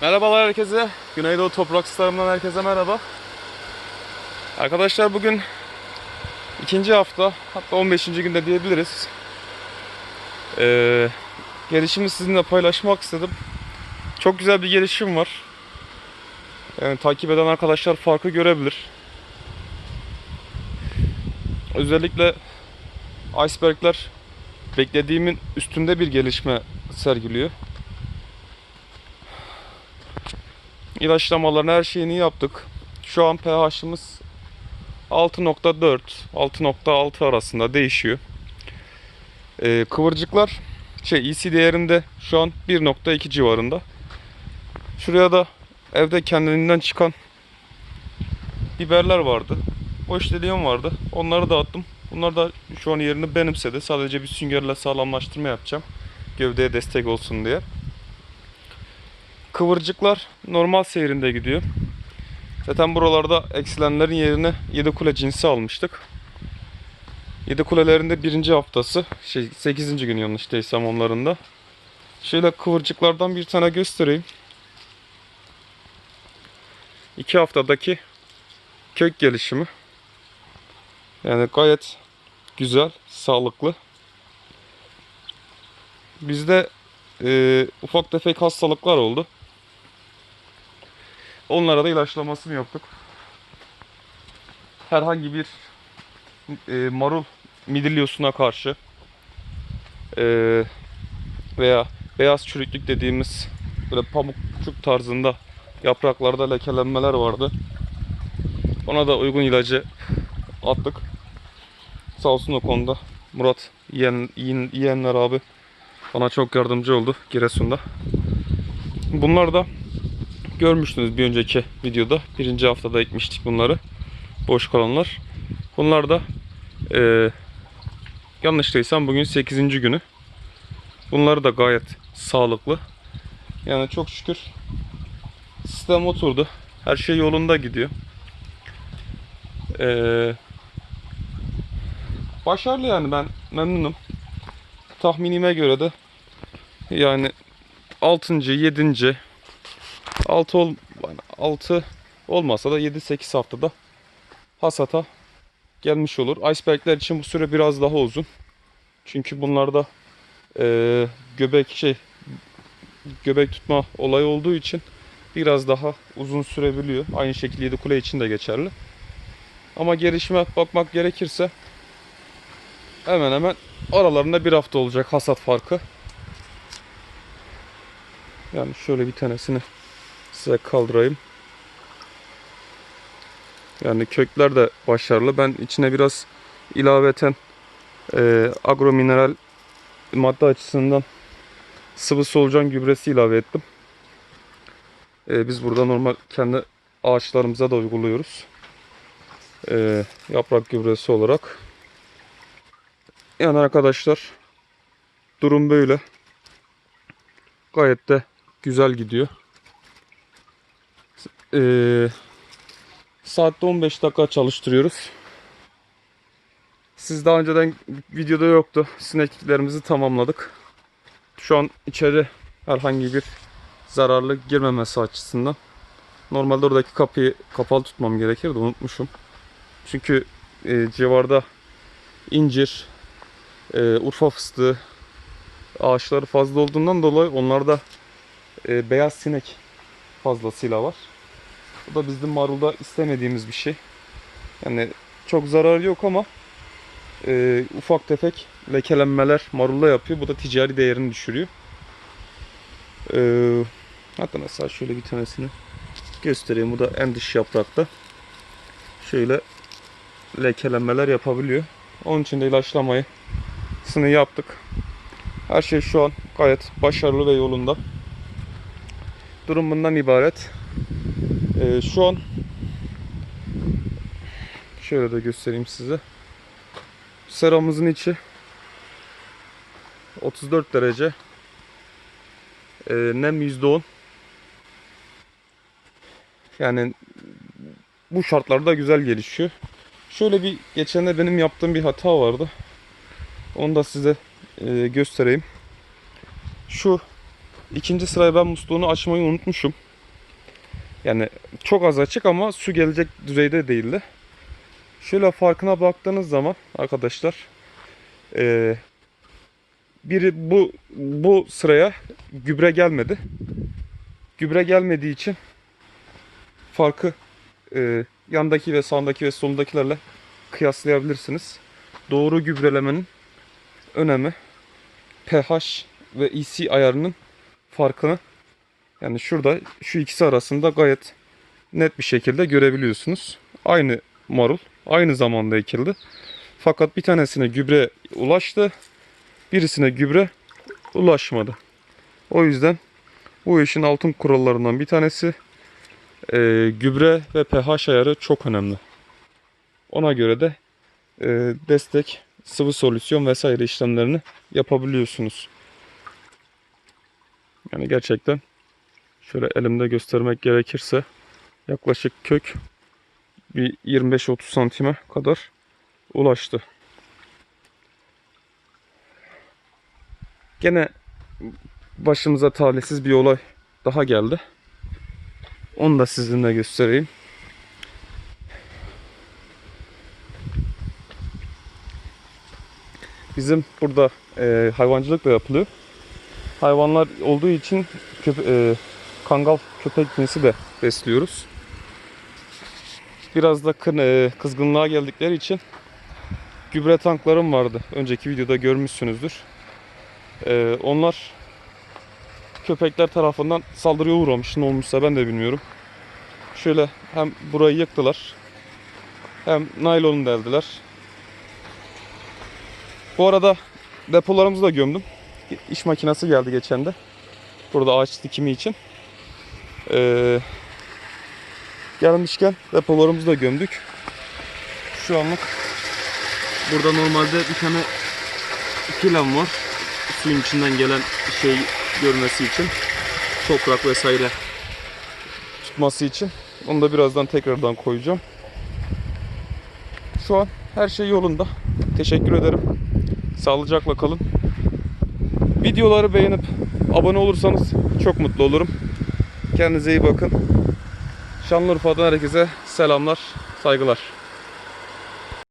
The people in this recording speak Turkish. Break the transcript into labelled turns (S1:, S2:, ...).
S1: Merhabalar herkese. Güneydoğu Toprak Starım'dan herkese merhaba. Arkadaşlar bugün ikinci hafta, hatta 15. günde diyebiliriz. Ee, gelişimi sizinle paylaşmak istedim. Çok güzel bir gelişim var. Yani takip eden arkadaşlar farkı görebilir. Özellikle icebergler beklediğimin üstünde bir gelişme sergiliyor. İlaçlamalarını her şeyini yaptık. Şu an pH'ımız 6.4 6.6 arasında değişiyor. Ee, kıvırcıklar şey EC değerinde şu an 1.2 civarında. Şuraya da evde kendiliğinden çıkan biberler vardı. Boş deliğim vardı. Onları da attım. Bunlar da şu an yerini benimsedi. Sadece bir süngerle sağlamlaştırma yapacağım. Gövdeye destek olsun diye. Kıvırcıklar normal seyrinde gidiyor. Zaten buralarda eksilenlerin yerine 7 kule cinsi almıştık. 7 kulelerinde birinci haftası, şey 8. gün yanlış değilsem onlarında. Şöyle kıvırcıklardan bir tane göstereyim. 2 haftadaki kök gelişimi. Yani gayet güzel, sağlıklı. Bizde e, ufak tefek hastalıklar oldu. Onlara da ilaçlamasını yaptık. Herhangi bir e, marul midilyosuna karşı e, veya beyaz çürüklük dediğimiz böyle pamukçuk tarzında yapraklarda lekelenmeler vardı. Ona da uygun ilacı attık. Sağ olsun o konuda Murat yiyen, yiyen, yiyenler abi bana çok yardımcı oldu Giresun'da. Bunlar da görmüştünüz bir önceki videoda. Birinci haftada ekmiştik bunları. Boş kalanlar. Bunlar da e, yanlış değilsem bugün 8. günü. Bunları da gayet sağlıklı. Yani çok şükür sistem oturdu. Her şey yolunda gidiyor. Ee, başarılı yani ben memnunum. Tahminime göre de yani 6. 7. 6 ol 6 olmasa da 7-8 haftada hasata gelmiş olur. Icebergler için bu süre biraz daha uzun. Çünkü bunlarda e, göbek şey göbek tutma olayı olduğu için biraz daha uzun sürebiliyor. Aynı şekilde 7 kule için de geçerli. Ama gelişime bakmak gerekirse hemen hemen aralarında bir hafta olacak hasat farkı. Yani şöyle bir tanesini size kaldırayım. Yani kökler de başarılı. Ben içine biraz ilaveten e, agro mineral madde açısından sıvı solucan gübresi ilave ettim. E, biz burada normal kendi ağaçlarımıza da uyguluyoruz. E, yaprak gübresi olarak. Yani arkadaşlar durum böyle. Gayet de güzel gidiyor. Ee, saatte 15 dakika çalıştırıyoruz. Siz daha önceden videoda yoktu. Sinekliklerimizi tamamladık. Şu an içeri herhangi bir zararlı girmemesi açısından. Normalde oradaki kapıyı kapalı tutmam gerekirdi. Unutmuşum. Çünkü e, civarda incir, e, urfa fıstığı ağaçları fazla olduğundan dolayı onlarda e, beyaz sinek fazlasıyla var. Bu da bizim marulda istemediğimiz bir şey. Yani çok zararı yok ama e, ufak tefek lekelenmeler marulda yapıyor. Bu da ticari değerini düşürüyor. E, hatta mesela şöyle bir tanesini göstereyim. Bu da en dış yaprakta. Şöyle lekelenmeler yapabiliyor. Onun için de ilaçlamayı sını yaptık. Her şey şu an gayet başarılı ve yolunda. Durum bundan ibaret. Ee, şu an şöyle de göstereyim size. Seramızın içi 34 derece. Ee, nem %10. Yani bu şartlarda güzel gelişiyor. Şöyle bir geçende benim yaptığım bir hata vardı. Onu da size e, göstereyim. Şu İkinci sıraya ben musluğunu açmayı unutmuşum. Yani çok az açık ama su gelecek düzeyde değildi. Şöyle farkına baktığınız zaman arkadaşlar eee, biri bu bu sıraya gübre gelmedi. Gübre gelmediği için farkı eee, yandaki ve sağındaki ve solundakilerle kıyaslayabilirsiniz. Doğru gübrelemenin önemi pH ve EC ayarının farkını yani şurada şu ikisi arasında gayet net bir şekilde görebiliyorsunuz. Aynı marul aynı zamanda ekildi. Fakat bir tanesine gübre ulaştı. Birisine gübre ulaşmadı. O yüzden bu işin altın kurallarından bir tanesi e, gübre ve pH ayarı çok önemli. Ona göre de e, destek, sıvı solüsyon vesaire işlemlerini yapabiliyorsunuz. Yani gerçekten şöyle elimde göstermek gerekirse yaklaşık kök bir 25-30 santime kadar ulaştı. Gene başımıza talihsiz bir olay daha geldi. Onu da sizinle göstereyim. Bizim burada e, hayvancılık da yapılıyor. Hayvanlar olduğu için köpe- e, kangal köpek cinsi de besliyoruz. Biraz da e, kızgınlığa geldikleri için gübre tanklarım vardı. Önceki videoda görmüşsünüzdür. E, onlar köpekler tarafından saldırıya uğramış. Ne olmuşsa ben de bilmiyorum. Şöyle hem burayı yıktılar. Hem naylonu deldiler. Bu arada depolarımızı da gömdüm. İş makinesi geldi geçen de. Burada ağaç dikimi için. Ee, gelmişken depolarımızı da gömdük. Şu anlık burada normalde bir tane kilem var. Suyun içinden gelen şey görmesi için. Toprak vesaire tutması için. Onu da birazdan tekrardan koyacağım. Şu an her şey yolunda. Teşekkür ederim. Sağlıcakla kalın. Videoları beğenip abone olursanız çok mutlu olurum. Kendinize iyi bakın. Şanlıurfa'dan herkese selamlar, saygılar.